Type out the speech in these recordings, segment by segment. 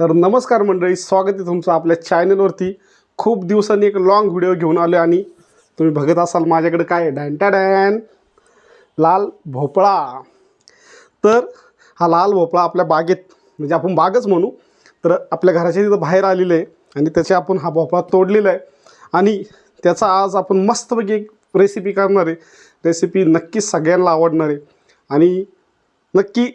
तर नमस्कार मंडळी स्वागत आहे तुमचं आपल्या चॅनलवरती खूप दिवसांनी एक लॉंग व्हिडिओ घेऊन आलो आणि तुम्ही बघत असाल माझ्याकडे काय आहे? डॅन डॅन लाल भोपळा. तर हा लाल भोपळा आपल्या बागेत म्हणजे आपण बागच म्हणू तर आपल्या घराच्या तिथं बाहेर आलेलं आहे आणि त्याचे आपण हा भोपळा तोडलेला आहे. आणि त्याचा आज आपण मस्तपैकी एक रेसिपी करणार आहे. रेसिपी नक्कीच सगळ्यांना आवडणार आहे. आणि नक्की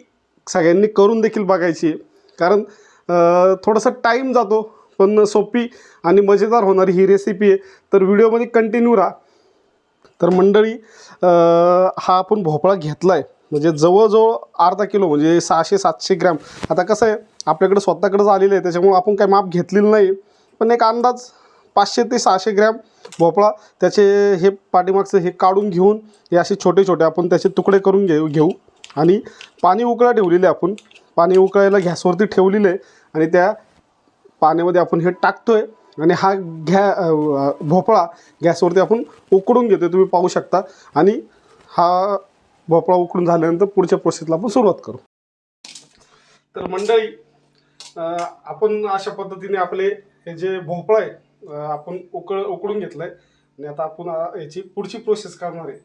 सगळ्यांनी करून देखील बघायची आहे. कारण थोडासा टाईम जातो पण सोपी आणि मजेदार होणारी ही रेसिपी आहे. तर व्हिडिओमध्ये कंटिन्यू राहा. तर मंडळी हा आपण भोपळा घेतला आहे म्हणजे जवळजवळ अर्धा किलो म्हणजे सहाशे सातशे ग्रॅम. आता कसं आहे आपल्याकडे स्वतःकडंच आलेलं आहे त्याच्यामुळं आपण काय माप घेतलेलं नाही. पण एक अंदाज पाचशे ते सहाशे ग्रॅम भोपळा त्याचे हे पाठीमागचं हे काढून घेऊन हे असे छोटे छोटे आपण त्याचे तुकडे करून घेऊ घेऊ. आणि पाणी उकळा ठेवलेले आपण. पाणी उकळायला गॅसवरती ठेवलेलं आहे आणि त्या पाण्यामध्ये आपण हे टाकतोय आणि हा घ्या भोपळा गॅसवरती आपण उकडून घेतोय. तुम्ही पाहू शकता. आणि हा भोपळा उकडून झाल्यानंतर पुढच्या प्रोसेसला आपण सुरुवात करू. तर मंडळी आपण अशा पद्धतीने आपले हे जे भोपळा आहे आपण उकळ उकडून घेतलं आहे आणि आता आपण याची पुढची प्रोसेस करणार आहे.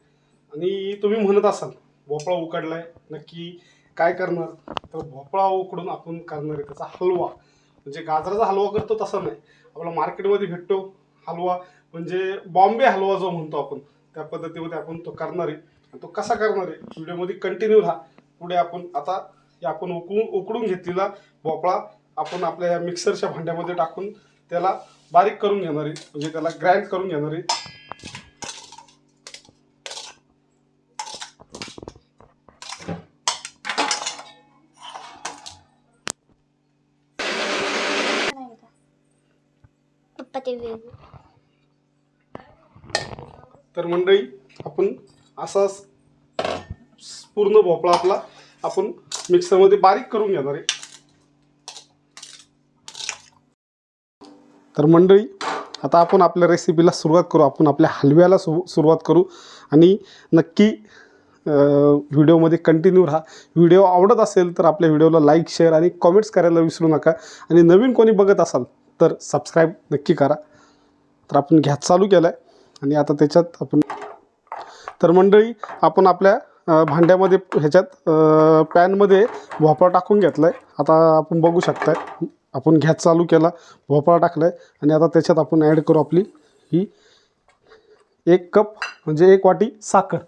आणि तुम्ही म्हणत असाल भोपळा उकडला आहे नक्की काय करणार? तर भोपळा उकडून आपण करणार आहे. त्याचा हलवा. म्हणजे गाजराचा हलवा करतो तसा नाही. आपला मार्केटमध्ये भेटतो हलवा. म्हणजे बॉम्बे हलवा जो म्हणतो आपण त्या पद्धतीमध्ये आपण तो करणार आहे. आणि तो कसा करणार आहे? व्हिडिओमध्ये कंटिन्यू राहा. पुढे आपण आता हे आपण उकडून उकडून घेतलेला भोपळा आपण आपल्या या मिक्सरच्या भांड्यामध्ये टाकून त्याला बारीक करून घेणार आहे. म्हणजे त्याला ग्राइंड करून घेणार आहे. तर मंडळी आपण असाच पूर्ण भोपळा आपला आपण मिक्सरमध्ये बारीक करून घेणार आहे. तर मंडळी आता आपण आपल्या रेसिपीला सुरुवात करू. आपण आपल्या हलव्याला सु सुरुवात करू. आणि नक्की व्हिडिओमध्ये कंटिन्यू राहा. व्हिडिओ आवडत असेल तर आपल्या व्हिडिओला लाईक शेअर आणि कॉमेंट्स करायला विसरू नका. आणि नवीन कोणी बघत असाल तर सबस्क्राईब नक्की करा. तर आपण घ्या चालू केला आहे आणि आता त्याच्यात आपण तर मंडळी आपण आपल्या भांड्यामध्ये ह्याच्यात पॅनमध्ये भोपळा टाकून घेतला आहे आता आपण बघू शकताय. आपण गॅस चालू केला भोपळा टाकला आहे आणि आता त्याच्यात आपण ॲड करू आपली ही एक कप म्हणजे एक वाटी साखर.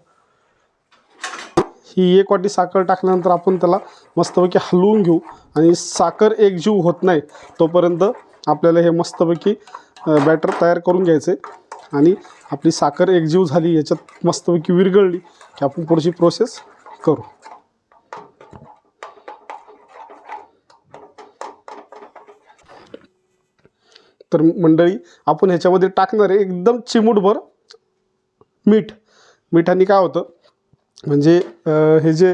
ही एक वाटी साखर टाकल्यानंतर आपण त्याला मस्तपैकी हलवून घेऊ. आणि साखर एकजीव होत नाही तोपर्यंत आपल्याला हे मस्तपैकी बॅटर तयार करून घ्यायचं. आहे आणि आपली साखर एकजीव झाली याच्यात मस्तपैकी विरघळली की आपण पुढची प्रोसेस करू. तर मंडळी आपण ह्याच्यामध्ये टाकणार आहे एकदम चिमूटभर मीठ. मिठाने काय होतं म्हणजे हे जे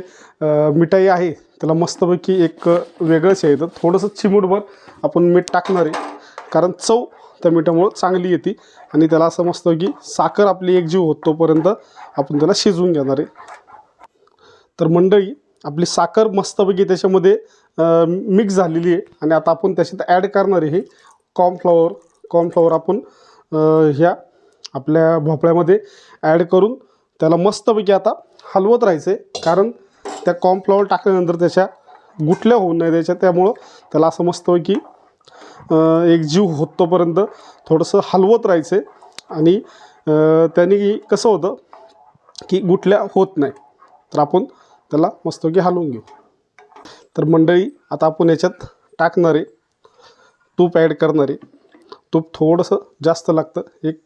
मिठाई आहे त्याला मस्तपैकी एक वेगळंच हे येतं थोडंसं चिमूटभर आपण मीठ टाकणार आहे. कारण चव त्या मिठामुळं चांगली येते. आणि त्याला असं मस्तपैकी साखर आपली एकजीव होत तोपर्यंत आपण त्याला शिजवून घेणार आहे. तर मंडळी आपली साखर मस्तपैकी त्याच्यामध्ये मिक्स झालेली आहे. आणि आता आपण त्याच्यात ॲड करणार आहे हे कॉर्नफ्लॉवर कॉर्नफ्लॉवर आपण ह्या आपल्या भोपळ्यामध्ये ॲड करून त्याला मस्तपैकी आता हलवत राहायचं आहे कारण त्या कॉर्नफ्लॉवर टाकल्यानंतर त्याच्या गुठल्या होऊ नये. त्याच्या त्यामुळं त्याला असं मस्तपैकी एक जीव होतोपर्यंत थोडंसं हलवत राहायचं. आहे आणि त्याने कसं होतं की गुठल्या होत नाही. तर आपण त्याला मस्तपैकी हलवून घेऊ. तर मंडळी आता आपण याच्यात टाकणार आहे. तूप ॲड करणार आहे. तूप थोडंसं जास्त लागतं. एक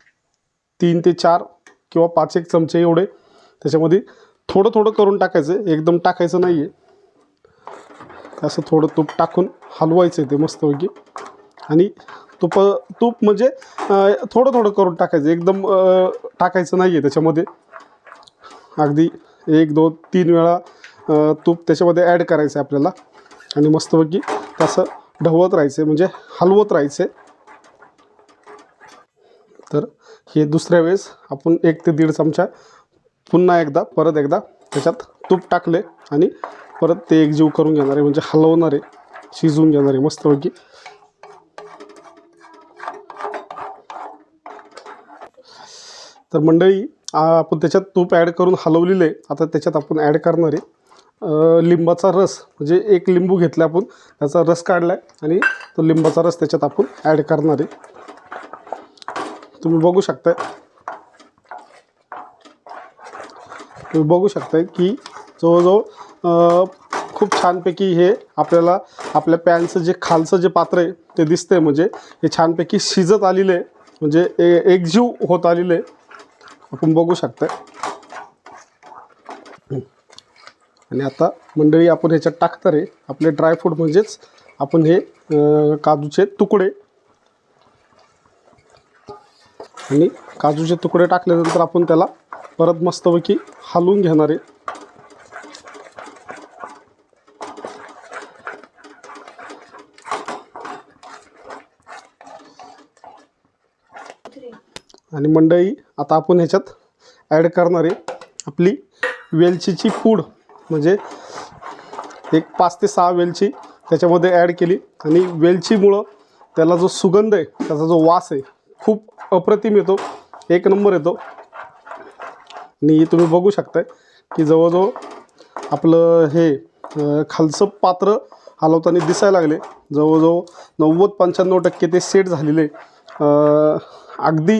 तीन ते चार किंवा पाच एक चमचे एवढे. त्याच्यामध्ये थोडं थोडं करून टाकायचं. आहे एकदम टाकायचं नाही आहे असं थोडं तूप टाकून हलवायचं आहे ते मस्तपैकी आणि तुप तूप म्हणजे थोडं थोडं करून टाकायचं. एकदम टाकायचं नाही आहे त्याच्यामध्ये. अगदी एक दोन तीन वेळा तूप त्याच्यामध्ये ॲड करायचं आहे आपल्याला. आणि मस्तपैकी तसं ढवळत राहायचं. आहे म्हणजे हलवत राहायचं. आहे तर हे दुसऱ्या वेळेस आपण एक ते दीड चमचा पुन्हा एकदा परत एकदा त्याच्यात तूप टाकले आणि परत ते एकजीव करून घेणार आहे म्हणजे हलवणार आहे शिजवून घेणार आहे मस्तपैकी. तर मंडळी आपण त्याच्यात तूप ॲड करून हलवलेलं आहे आता त्याच्यात आपण ॲड करणार आहे. लिंबाचा रस म्हणजे एक लिंबू घेतला आपण त्याचा रस काढला आहे आणि तो लिंबाचा रस त्याच्यात आपण ॲड करणार आहे. तुम्ही बघू शकताय. तुम्ही बघू शकताय की जवळजवळ खूप छानपैकी हे आपल्याला आपल्या पॅनचं जे खालचं जे पात्र आहे ते दिसतंय. म्हणजे हे छानपैकी शिजत आलेलं आहे. म्हणजे ए एकजीव होत आलेलं आहे. आपण बघू शकताय. आणि आता मंडळी आपण ह्याच्यात टाकणार आहे आपले ड्रायफ्रूट म्हणजेच आपण हे काजूचे तुकडे. आणि काजूचे तुकडे टाकल्यानंतर आपण त्याला परत मस्तपैकी हलवून घेणार आहे. आणि मंडळी आता आपण ह्याच्यात ॲड करणार आहे आपली वेलचीची पूड. म्हणजे एक पाच ते सहा वेलची त्याच्यामध्ये ॲड केली. आणि वेलचीमुळं त्याला जो सुगंध आहे त्याचा जो वास आहे खूप अप्रतिम येतो. एक नंबर येतो. आणि तुम्ही बघू शकताय की जवळजवळ आपलं हे खालचं पात्र हलवताना दिसायला लागले. जवळजवळ नव्वद पंच्याण्णव टक्के ते सेट झालेले अगदी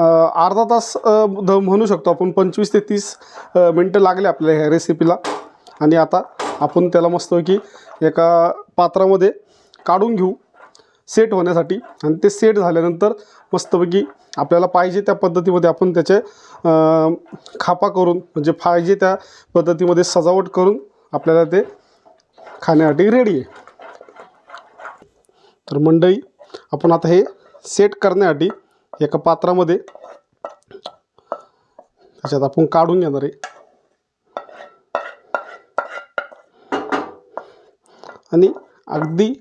अर्धा तास द ध म्हणू शकतो आपण पंचवीस ते तीस मिनटं लागले आपल्या ह्या रेसिपीला आणि आता आपण त्याला मस्तपैकी एका पात्रामध्ये काढून घेऊ सेट होण्यासाठी. आणि ते सेट झाल्यानंतर मस्तपैकी आपल्याला पाहिजे त्या पद्धतीमध्ये आपण त्याचे खापा करून म्हणजे पाहिजे त्या पद्धतीमध्ये सजावट करून आपल्याला ते खाण्यासाठी रेडी आहे. तर मंडळी आपण आता हे सेट करण्यासाठी एका पात्रामध्ये. त्याच्यात आपण काढून घेणार आहे. आणि अगदी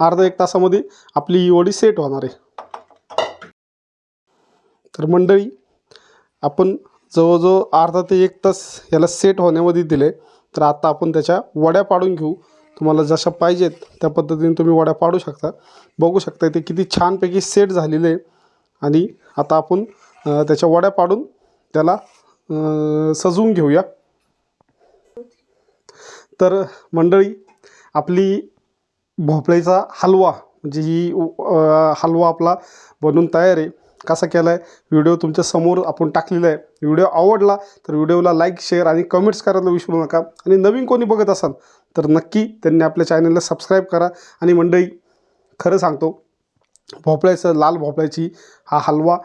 अर्धा एक तासामध्ये आपली ही वडी सेट होणार आहे. तर मंडळी आपण जवळजवळ अर्धा ते एक तास याला सेट होण्यामध्ये दिले. तर आता आपण त्याच्या वड्या पाडून घेऊ. तुम्हाला जशा पाहिजेत त्या पद्धतीने तुम्ही वड्या पाडू शकता. बघू शकता ते किती छानपैकी सेट झालेले आहे. आणि आता आपण त्याच्या वड्या पाडून त्याला सजवून घेऊया. तर मंडळी आपली भोपळ्याचा हलवा म्हणजे ही हलवा आपला बनून तयार आहे. कसा केला आहे व्हिडिओ तुमच्यासमोर आपण टाकलेला आहे. व्हिडिओ आवडला तर व्हिडिओला लाईक शेअर आणि कमेंट्स करायला विसरू नका. आणि नवीन कोणी बघत असाल तर नक्की त्यांनी आपल्या चॅनलला सबस्क्राईब करा. आणि मंडळी खरं सांगतो भोपळ्याचं लाल भोपळ्याची हा हलवा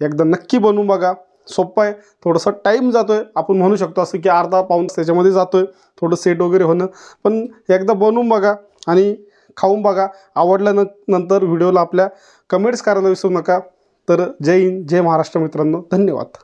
एकदा नक्की बनवून बघा. सोपं आहे. थोडंसं टाईम जातो आहे आपण म्हणू शकतो असं की अर्धा पाऊन त्याच्यामध्ये जातो आहे थोडं सेट वगैरे होणं. पण एकदा बनवून बघा आणि खाऊन बघा. आवडल्यानं नंतर व्हिडिओला आपल्या कमेंट्स करायला विसरू नका. तर जय हिंद जय महाराष्ट्र मित्रांनो. धन्यवाद.